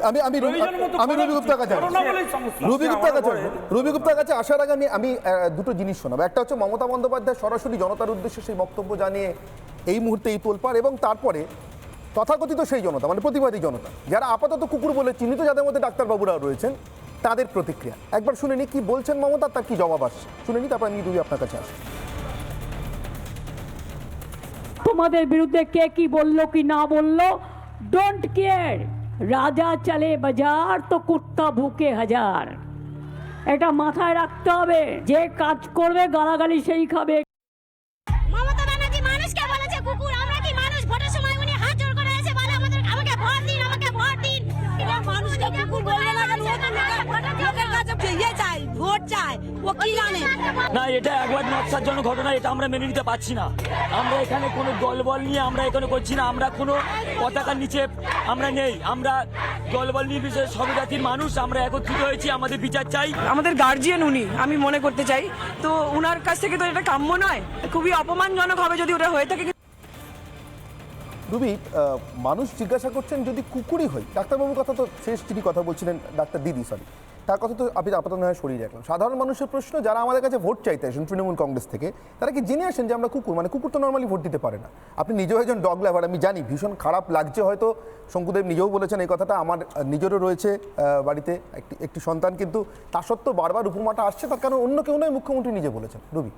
আমি আমি রবি- আমি রবি গুপ্তার কাছে। রবি গুপ্তার কাছে রবি গুপ্তার কাছে আসার আগে আমি আমি দুটো জিনিস শোনাবো। একটা হচ্ছে মমতা বন্দ্যোপাধ্যায় সরাসরি জনতার উদ্দেশ্যে সেই বক্তব্য জানিয়ে এই মুহূর্তে এই তোলপাড় এবং তারপরে তথাকথিত সেই জনতা মানে প্রতিবাদী জনতা যারা আপাতত কুকুর বলে চিহ্নিত যাদের মধ্যে ডাক্তারবাবুরা রয়েছেন তাদের প্রতিক্রিয়া। একবার শুনে নি কি বলছেন মমতা তার কি জবাব আসছে? শুনে নি তারপর আমি রবি আপনার কাছে আসব তোমাদের বিরুদ্ধে কে কি বলল কি না বলল ডোন্ট কেয়ার রাজা চলে বাজার তো কুত্তা ভুকে হাজার। এটা মাথায় রাখতে হবে যে কাজ করবে গালাগালি সেই খাবে। মানুষকে কুকুর আমরা কি মানুষ? ভোটের সময় উনি হাত করে এসে বলে আমাদের আমাকে ভোট দিন আমাকে ভোট দিন। মানুষকে কুকুর বললে না কেন লোকের কাছে ইয়ে চাই ভোট চাই ও কি জানে না এটা একবার নকশার ঘটনা এটা আমরা মেনে নিতে পারছি না। আমরা এখানে কোনো দলবল নিয়ে আমরা এখানে করছি না আমরা কোনো পতাকার নিচে আমরা নেই। আমরা দলবল নির্বিশেষে সব জাতির মানুষ আমরা একত্রিত হয়েছি আমাদের বিচার চাই। আমাদের গার্জিয়ান উনি আমি মনে করতে চাই। তো উনার কাছ থেকে তো এটা কাম্য নয় খুবই অপমানজনক হবে যদি ওটা হয়ে থাকে। রুবি আহ, মানুষ জিজ্ঞাসা করছেন যদি কুকুরই হয় ডাক্তারবাবুর কথা তো শেষ যিনি কথা বলছিলেন ডাক্তার দিদি সরি তার কথা তো আপনি আপাতত নয়, সরিয়ে রাখলাম। সাধারণ মানুষের প্রশ্ন, যারা আমাদের কাছে ভোট চাইতে আসেন, তৃণমূল কংগ্রেস থেকে, তারা কি জেনে আসেন যে আমরা কুকুর? মানে কুকুর তো নর্মালি ভোট দিতে পারে না। আপনি নিজেও একজন ডগ লাভার আমি জানি, ভীষণ খারাপ লাগছে হয়তো। শঙ্কুদেব নিজেও বলেছেন এই কথাটা, আমার নিজেরও রয়েছে বাড়িতে একটি একটি সন্তান, কিন্তু তা সত্ত্বেও বারবার উপমাটা আসছে, তার কারণ অন্য কেউ নয়, মুখ্যমন্ত্রী নিজে বলেছেন। রবি?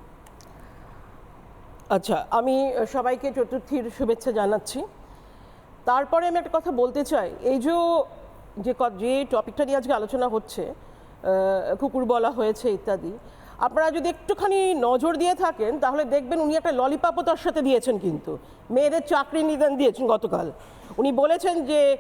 আচ্ছা আমি সবাইকে চতুর্থীর শুভেচ্ছা জানাচ্ছি। তারপরে আমি একটা কথা বলতে চাই, এই যে যে ক- যে টপিকটা নিয়ে আজকে আলোচনা হচ্ছে কুকুর বলা হয়েছে ইত্যাদি আপনারা যদি একটুখানি নজর দিয়ে থাকেন তাহলে দেখবেন উনি একটা ললিপপও তার সাথে দিয়েছেন কিন্তু। মেয়েদের চাকরি নিদান দিয়েছেন গতকাল। উনি বলেছেন যে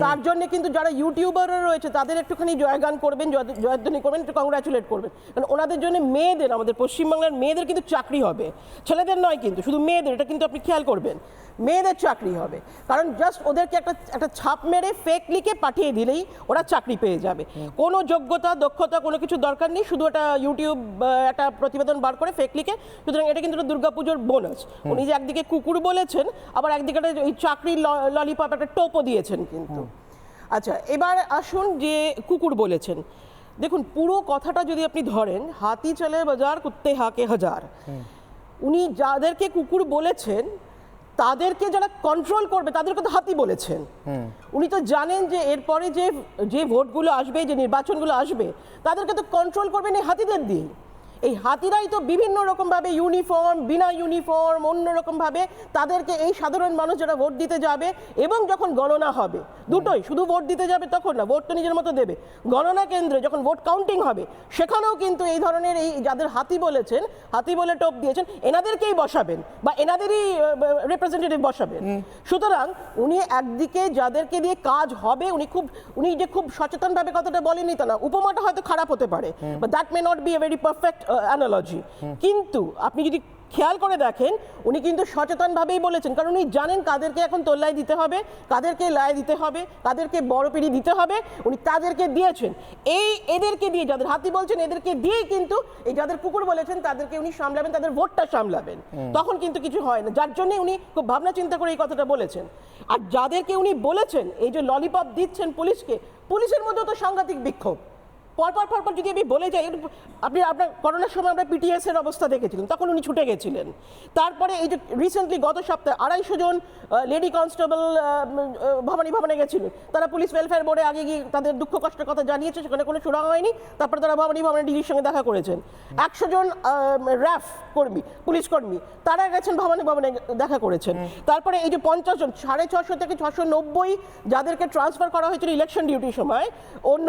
তার জন্য কিন্তু যারা ইউটিউবাররা রয়েছে তাদের একটুখানি জয়গান করবেন জয়- জয়ধ্বনি করবেন একটু কংগ্রাচুলেট করবেন। কারণ ওনাদের জন্য মেয়েদের আমাদের পশ্চিমবাংলার মেয়েদের কিন্তু চাকরি হবে। ছেলেদের নয় কিন্তু শুধু মেয়েদের এটা কিন্তু আপনি খেয়াল করবেন। মেয়েদের চাকরি হবে। কারণ জাস্ট ওদেরকে একটা একটা ছাপ মেরে ফেক লিখে পাঠিয়ে দিলেই ওরা চাকরি পেয়ে যাবে। কোনো যোগ্যতা দক্ষতা কোনো কিছু দরকার নেই শুধু একটা ইউটিউব একটা প্রতিবেদন বার করে ফেক লিখে সুতরাং এটা কিন্তু একটা দুর্গাপুজোর বোনাস উনি যে একদিকে কুকুর বলেছেন আবার একদিকে একটা ওই চাকরি ললিপপ একটা টোপও দিয়েছেন কিন্তু। আচ্ছা এবার আসুন যে কুকুর বলেছেন। দেখুন পুরো কথাটা যদি আপনি ধরেন হাতি চলে বাজার কুত্তে হাকে হাজার। উনি যাদেরকে কুকুর বলেছেন তাদেরকে যারা কন্ট্রোল করবে তাদেরকে তো হাতি বলেছেন। উনি তো জানেন যে এরপরে যে যে ভোটগুলো আসবে যে নির্বাচনগুলো আসবে তাদেরকে তো কন্ট্রোল করবেন এই হাতিদের দিয়ে। এই হাতিরাই তো বিভিন্ন রকমভাবে ইউনিফর্ম বিনা ইউনিফর্ম অন্য অন্যরকমভাবে তাদেরকে এই সাধারণ মানুষ যারা ভোট দিতে যাবে এবং যখন গণনা হবে দুটোই শুধু ভোট দিতে যাবে তখন না ভোট তো নিজের মতো দেবে। গণনা কেন্দ্রে যখন ভোট কাউন্টিং হবে সেখানেও কিন্তু এই ধরনের এই যাদের হাতি বলেছেন হাতি বলে টোপ দিয়েছেন এনাদেরকেই বসাবেন বা এনাদেরই রিপ্রেজেন্টেটিভ বসাবেন। সুতরাং উনি একদিকে যাদেরকে দিয়ে কাজ হবে উনি খুব উনি যে খুব সচেতনভাবে কথাটা বলেনি তা না উপমাটা হয়তো খারাপ হতে পারে বা that may not be a very perfect analogy কিন্তু আপনি যদি খেয়াল করে দেখেন উনি কিন্তু সচেতনভাবেই বলেছেন কারণ উনি জানেন কাদেরকে এখন তোল্লাই দিতে হবে কাদেরকে লাই দিতে হবে কাদেরকে বড় পিড়ি দিতে হবে উনি তাদেরকে দিয়েছেন। এই এদেরকে দিয়ে যাদের হাতি বলছেন এদেরকে দিয়েই কিন্তু এই যাদের কুকুর বলেছেন তাদেরকে উনি সামলাবেন তাদের ভোটটা সামলাবেন। তখন কিন্তু কিছু হয় না। যার জন্য উনি খুব ভাবনা চিন্তা করে এই কথাটা বলেছেন। আর যাদেরকে উনি বলেছেন এই যে ললিপপ দিচ্ছেন পুলিশকে পুলিশের মধ্যেও তো সাংঘাতিক বিক্ষোভ। পরপর পরপর যদি আমি বলে যাই আপনি আপনার করোনার সময় আমরা পিটিএস এর অবস্থা দেখেছিলেন তখন উনি ছুটে গেছিলেন। তারপরে এই যে রিসেন্টলি গত সপ্তাহে আড়াইশো জন লেডি কনস্টেবল ভবানী ভবনে গেছিলেন তারা পুলিশ ওয়েলফেয়ার বোর্ডে আগে গিয়ে তাদের দুঃখ কষ্টের কথা জানিয়েছে সেখানে কোনো সুরা হয়নি। তারপরে তারা ভবানী ভবনের ডিজির সঙ্গে দেখা করেছেন। একশো জন র্যাফ কর্মী পুলিশ কর্মী তারা গেছেন ভবানী ভবনে দেখা করেছেন। তারপরে এই যে পঞ্চাশ জন সাড়ে ছশো থেকে ছশো নব্বই যাদেরকে ট্রান্সফার করা হয়েছিল ইলেকশন ডিউটির সময় অন্য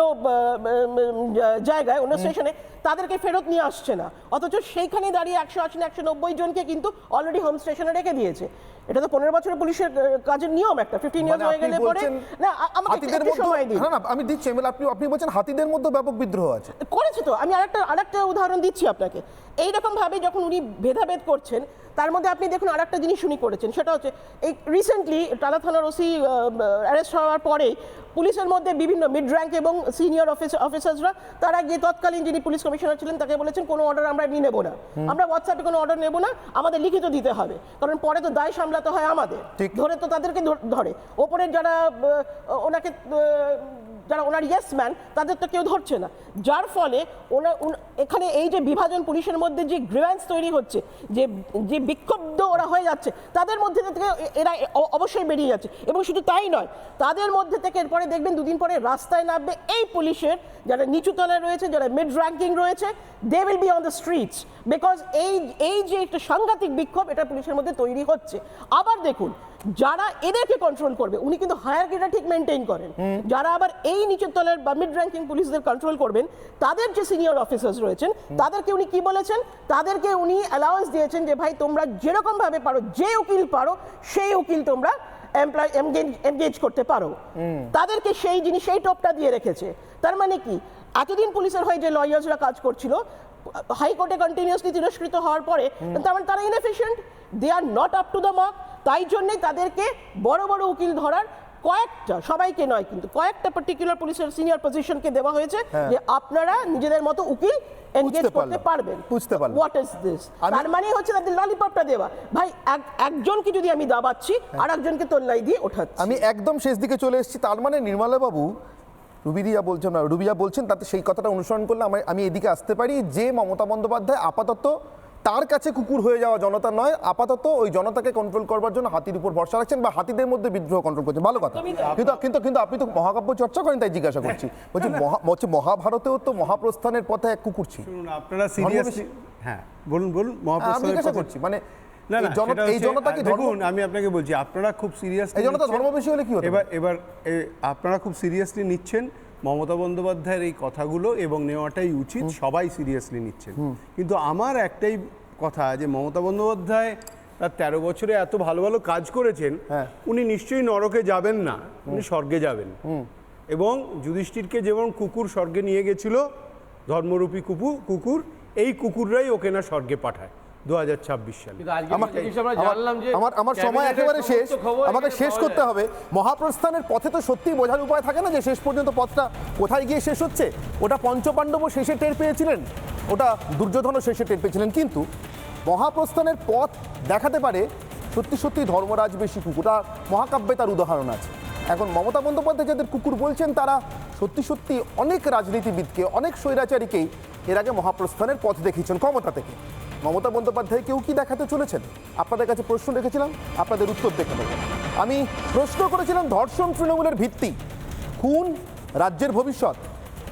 জায়গায় অন্য স্টেশনে তাদেরকে ফেরত নিয়ে আসছে না। অথচ সেইখানে দাঁড়িয়ে একশো আশি একশো নব্বই জনকে কিন্তু অলরেডি হোম স্টেশনে রেখে দিয়েছে। এটা তো পনেরো বছরের পুলিশের কাজের নিয়ম একটা। ফিফটিন ইয়ার্স মানে হয়ে গেলে পরে না আমাকে হাতিদের একটু সময় মধ্যে দিন। না না আমি দিচ্ছি আপনি আপনি বলছেন হাতিদের মধ্যে ব্যাপক বিদ্রোহ আছে। করেছে তো আমি আরেকটা আরেকটা উদাহরণ দিচ্ছি আপনাকে। এইরকম ভাবে যখন উনি ভেদাভেদ করছেন তার মধ্যে আপনি দেখুন আরেকটা জিনিস উনি করেছেন সেটা হচ্ছে এই রিসেন্টলি টালা থানার ওসি অ্যারেস্ট হওয়ার পরে পুলিশের মধ্যে বিভিন্ন মিড র্যাঙ্ক এবং সিনিয়র অফিস অফিসার্সরা তারা গিয়ে তৎকালীন যিনি পুলিশ কমিশনার ছিলেন তাকে বলেছেন কোনো অর্ডার আমরা নিয়ে নেব না। আমরা হোয়াটসঅ্যাপে কোনো অর্ডার নেব না আমাদের লিখিত দিতে হবে। কারণ পরে তো দায় সামলাতে হয় আমাদের। ধরে তো তাদেরকে ধরে। ওপরের যারা ওনাকে যারা ওনার ইয়েস ম্যান তাদের তো কেউ ধরছে না। যার ফলে ওনার এখানে এই যে বিভাজন পুলিশের মধ্যে যে গ্রিভ্যান্স তৈরি হচ্ছে, যে যে বিক্ষুব্ধ ওরা হয়ে যাচ্ছে, তাদের মধ্যে থেকে এরা অবশ্যই বেরিয়ে যাচ্ছে। এবং শুধু তাই নয়, তাদের মধ্যে থেকে এরপরে দেখবেন দুদিন পরে রাস্তায় নামবে এই পুলিশের যারা নিচু তলায় রয়েছে, যারা মিড র্যাঙ্কিং রয়েছে they will be on the streets because এই এই যে একটা সাংঘাতিক বিক্ষোভ, এটা পুলিশের মধ্যে তৈরি হচ্ছে। আবার দেখুন যারা এদেরকে কন্ট্রোল করবে উনি কিন্তু হায়ারকিটা ঠিক মেনটেন করেন। যারা আবার এই নিচের তলের বা মিড র্যাঙ্কিং পুলিশদের কন্ট্রোল করবেন তাদের যে সিনিয়র অফিসার্স রয়েছেন তাদেরকে উনি কি বলেছেন? তাদেরকে উনি অ্যালাউন্স দিয়েছেন যে ভাই তোমরা যেরকম ভাবে পারো যে উকিল পারো সেই উকিল তোমরা এমপ্লয় এনগেজ করতে পারো। তাদেরকে সেই জিনিস সেই টপটা দিয়ে রেখেছে। তার মানে কি? এতদিন পুলিশের হয়ে যে লয়ার্সরা কাজ করছিল হাইকোর্টে কন্টিনিউসলি তিরস্কৃত হওয়ার পরে তার মানে তারা inefficient they are not up to the mark তাই জন্যে তাদেরকে বড় বড় উকিল ধরার কয়েকটা সবাইকে নয় কিন্তু কয়েকটা পার্টিকুলার পুলিশের সিনিয়র পজিশনকে দেওয়া হয়েছে যে আপনারা নিজেদের মতো উকিল এনগেজ করতে পারবেন। বুঝতে পারলাম। হোয়াট ইজ দিস তার মানে হচ্ছে তাদের ললিপপটা দেওয়া। ভাই এক- একজনকে যদি আমি দাবাচ্ছি আর একজনকে তোল্লাই দিয়ে ওঠাচ্ছি। আমি একদম শেষ দিকে চলে এসেছি তার মানে নির্মলা বাবু রুবিদিয়া বলছেন না রুবিয়া বলছেন তাতে সেই কথাটা অনুসরণ করলে আমি আমি এদিকে আসতে পারি যে মমতা বন্দ্যোপাধ্যায় আপাতত তার কাছে কুকুর হয়ে যাওয়া জনতা নয় আপাতত ওই জনতাকে কন্ট্রোল করবার জন্য হাতির উপর ভরসা রাখছেন বা হাতিদের মধ্যে বিদ্রোহ কন্ট্রোল করছেন। ভালো কথা। কিন্তু কিন্তু কিন্তু আপনি তো মহাকাব্য চর্চা করেন তাই জিজ্ঞাসা করছি। বলছি মহা হচ্ছে মহাভারতেও তো মহাপ্রস্থানের পথে এক কুকুর ছিল। আপনারা সিরিয়াসলি হ্যাঁ বলুন বলুন মহাপ্রস্থানের পথে- করছি মানে না না এই জনতা কি দেখুন আমি আপনাকে বলছি আপনারা খুব সিরিয়াস এই জনতা ধর্মবেশী হলে কি হতো? এবার এবার আপনারা খুব সিরিয়াসলি নিচ্ছেন মমতা বন্দ্যোপাধ্যায়ের এই কথাগুলো এবং নেওয়াটাই উচিত সবাই সিরিয়াসলি নিচ্ছেন। কিন্তু আমার একটাই কথা যে মমতা বন্দ্যোপাধ্যায় তার তেরো বছরে এত ভালো ভালো কাজ করেছেন হ্যাঁ। উনি নিশ্চয়ই নরকে যাবেন না উনি স্বর্গে যাবেন। এবং যুধিষ্ঠিরকে যেমন কুকুর স্বর্গে নিয়ে গেছিল ধর্মরূপী কুকুর কুকুর এই কুকুররাই ওকে না স্বর্গে পাঠায়। দু হাজার ছাব্বিশ সালে। আমার আমরা আমার- জানলাম যে আমার আমার সময় একেবারে শেষ। আমাকে শেষ করতে হবে। মহাপ্রস্থানের পথে তো সত্যি বোঝার উপায় থাকে না যে শেষ পর্যন্ত পথটা কোথায় গিয়ে শেষ হচ্ছে। ওটা পঞ্চপাণ্ডবও শেষে টের পেয়েছিলেন। ওটা দুর্যোধনও শেষে টের পেয়েছিলেন। কিন্তু মহাপ্রস্থানের পথ দেখাতে পারে সত্যি সত্যি ধর্মরাজ বেশি কুকুরটা মহাকাব্যে তার উদাহরণ আছে। এখন মমতা বন্দ্যোপাধ্যায় যাদের কুকুর বলছেন তারা সত্যি সত্যি অনেক রাজনীতিবিদকে অনেক স্বৈরাচারীকেই এর আগে মহাপ্রস্থানের পথ দেখিয়েছেন ক্ষমতা থেকে। মমতা বন্দ্যোপাধ্যায় কেউ কি দেখাতে চলেছেন? আপনাদের কাছে প্রশ্ন রেখেছিলাম, আপনাদের উত্তর দেখে নেব। আমি প্রশ্ন করেছিলাম ধর্ষণ তৃণমূলের ভিত্তি। খুন রাজ্যের ভবিষ্যৎ।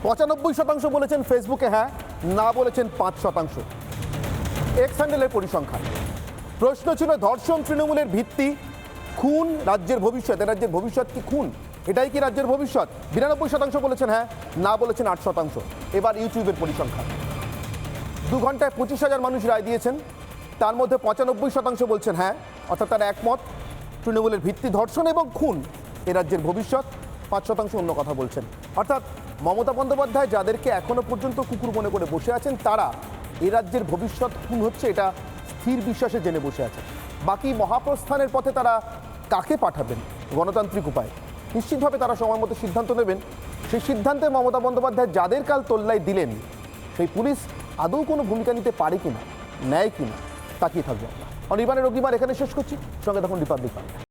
পঁচানব্বই শতাংশ বলেছেন ফেসবুকে হ্যাঁ না বলেছেন পাঁচ শতাংশ। এক্স হ্যান্ডেলের পরিসংখ্যান। প্রশ্ন ছিল ধর্ষণ তৃণমূলের ভিত্তি, খুন রাজ্যের ভবিষ্যৎ। এ রাজ্যের ভবিষ্যৎ কি খুন? এটাই কি রাজ্যের ভবিষ্যৎ? বিরানব্বই শতাংশ বলেছেন হ্যাঁ না বলেছেন আট শতাংশ। এবার ইউটিউবের পরিসংখ্যান। দু ঘন্টায় পঁচিশ হাজার মানুষ রায় দিয়েছেন। তার মধ্যে পঁচানব্বই শতাংশ বলছেন হ্যাঁ অর্থাৎ তারা একমত। তৃণমূলের ভিত্তি ধর্ষণ এবং খুন এ রাজ্যের ভবিষ্যৎ। পাঁচ শতাংশ অন্য কথা বলছেন। অর্থাৎ মমতা বন্দ্যোপাধ্যায় যাদেরকে এখনও পর্যন্ত কুকুর মনে করে বসে আছেন, তারা এ রাজ্যের ভবিষ্যৎ খুন হচ্ছে এটা স্থির বিশ্বাসে জেনে বসে আছে। বাকি মহাপ্রস্থানের পথে তারা কাকে পাঠাবেন? গণতান্ত্রিক উপায়। নিশ্চিতভাবে তারা সময় মতো সিদ্ধান্ত নেবেন। সেই সিদ্ধান্তে মমতা বন্দ্যোপাধ্যায় যাদের কাল তোল্লাই দিলেন, সেই পুলিশ আদৌ কোনো ভূমিকা নিতে পারে কিনা, নেয় কিনা, তাকিয়ে থাকবে আমরা। অনির্বাণের অগ্নিবার এখানে শেষ করছি। সঙ্গে তখন রিপাবলিক বাংলা